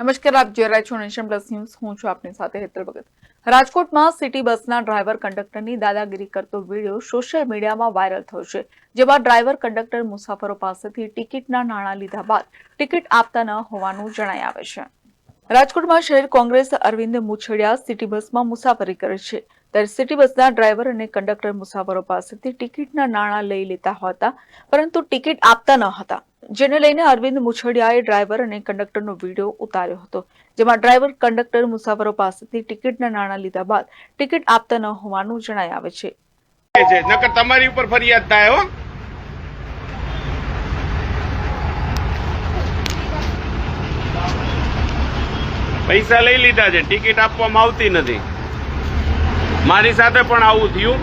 નમસ્કાર, આપ જોઈ રહ્યા છો નેશન પ્લસ ન્યૂઝ. હું છું આપની સાથે હેતલ ભગત. રાજકોટમાં સિટી બસના ડ્રાઈવર કંડક્ટરની દાદાગીરી કરતો વીડિયો સોશિયલ મીડિયામાં વાયરલ થયો છે, જેમાં ડ્રાઈવર કંડક્ટર મુસાફરો પાસેથી ટિકિટના નાણાં લીધા બાદ ટિકિટ આપતા ન હોવાનું જણાઈ આવે છે. રાજકોટમાં શહેર કોંગ્રેસ અરવિંદ મુછડિયા સિટી બસમાં મુસાફરી કરે છે. ત્યારે સિટી બસના ડ્રાઈવર અને કંડક્ટર મુસાફરો પાસેથી ટિકિટના નાણાં લઈ લેતા હતા, પરંતુ ટિકિટ આપતા ન હતા. જેને લઈને અરવિંદ મુછડિયાએ ડ્રાઈવર અને કંડક્ટરનો વીડિયો ઉતાર્યો હતો, જેમાં ડ્રાઈવર, કંડક્ટર મુસાફરો પાસેથી ટિકિટના નાણાં લીધા બાદ ટિકિટ આપતા ન હોવાનું જણાય આવે છે. તમારી ઉપર ફરિયાદ થાય હો. પૈસા લઈ લીધા છે, ટિકિટ આપવામાં આવતી નથી. મારી સાથે પણ આવું થયું.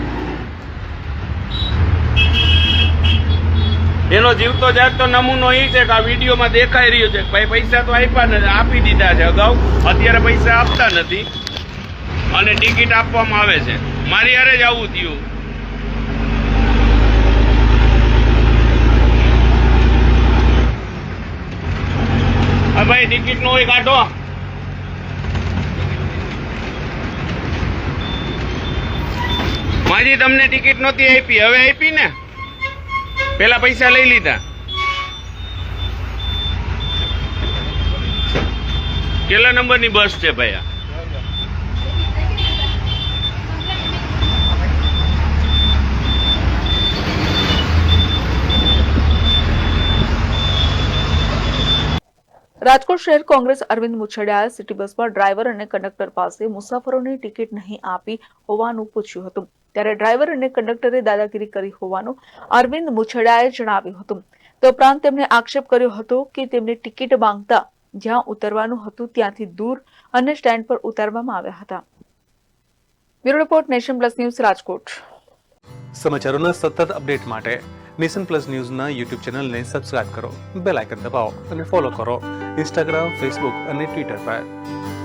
એનો જીવતો જાગતો નમૂનો એ છે કે આ વિડીયોમાં દેખાઈ રહ્યો છે ભાઈ પૈસા તો આપ્યા નથી આપી દીધા છે અગાઉ. અત્યારે પૈસા આપતા નથી. અને ટિકિટ આપવામાં આવે છે. મારી હારે જ આવું થયું. ભાઈ ટિકિટ નો હોય કાઢો માજી તમને ટિકિટ નહોતી આપી, હવે આપી ને? પેલા પૈસા લઈ લીધા. કેટલા નંબરની બસ છે ભાઈ રાજકોટ શહેર કોંગ્રેસ અરવિંદ મુછડિયાએ સિટી બસમાં ડ્રાઈવર અને કંડક્ટર પાસે મુસાફરોની ટિકિટ નહીં આપી હોવાનું પૂછ્યું હતું. ત્યારે ડ્રાઈવર અને કંડક્ટરે દાદાગીરી કરી હોવાનું અરવિંદ મુછડાએ જણાવ્યું હતું. તો ઉપરાંત તેમણે આક્ષેપ કર્યો હતો કે તેમને ટિકિટ માંગતા જ્યાં ઉતરવાનું હતું ત્યાંથી દૂર અને સ્ટેન્ડ પર ઉતારવામાં આવ્યા હતા. Bureau report, Nation Plus News, Rajkot. સમાચારોના સતત અપડેટ માટે નેશન પ્લસ ન્યૂઝના યુટ્યુબ ચેનલને સબસ્ક્રાઇબ કરો, બેલ આઇકન દબાવો અને ફોલો કરો. ઇન્સ્ટાગ્રામ, ફેસબુક અને ટ્વિટર પર.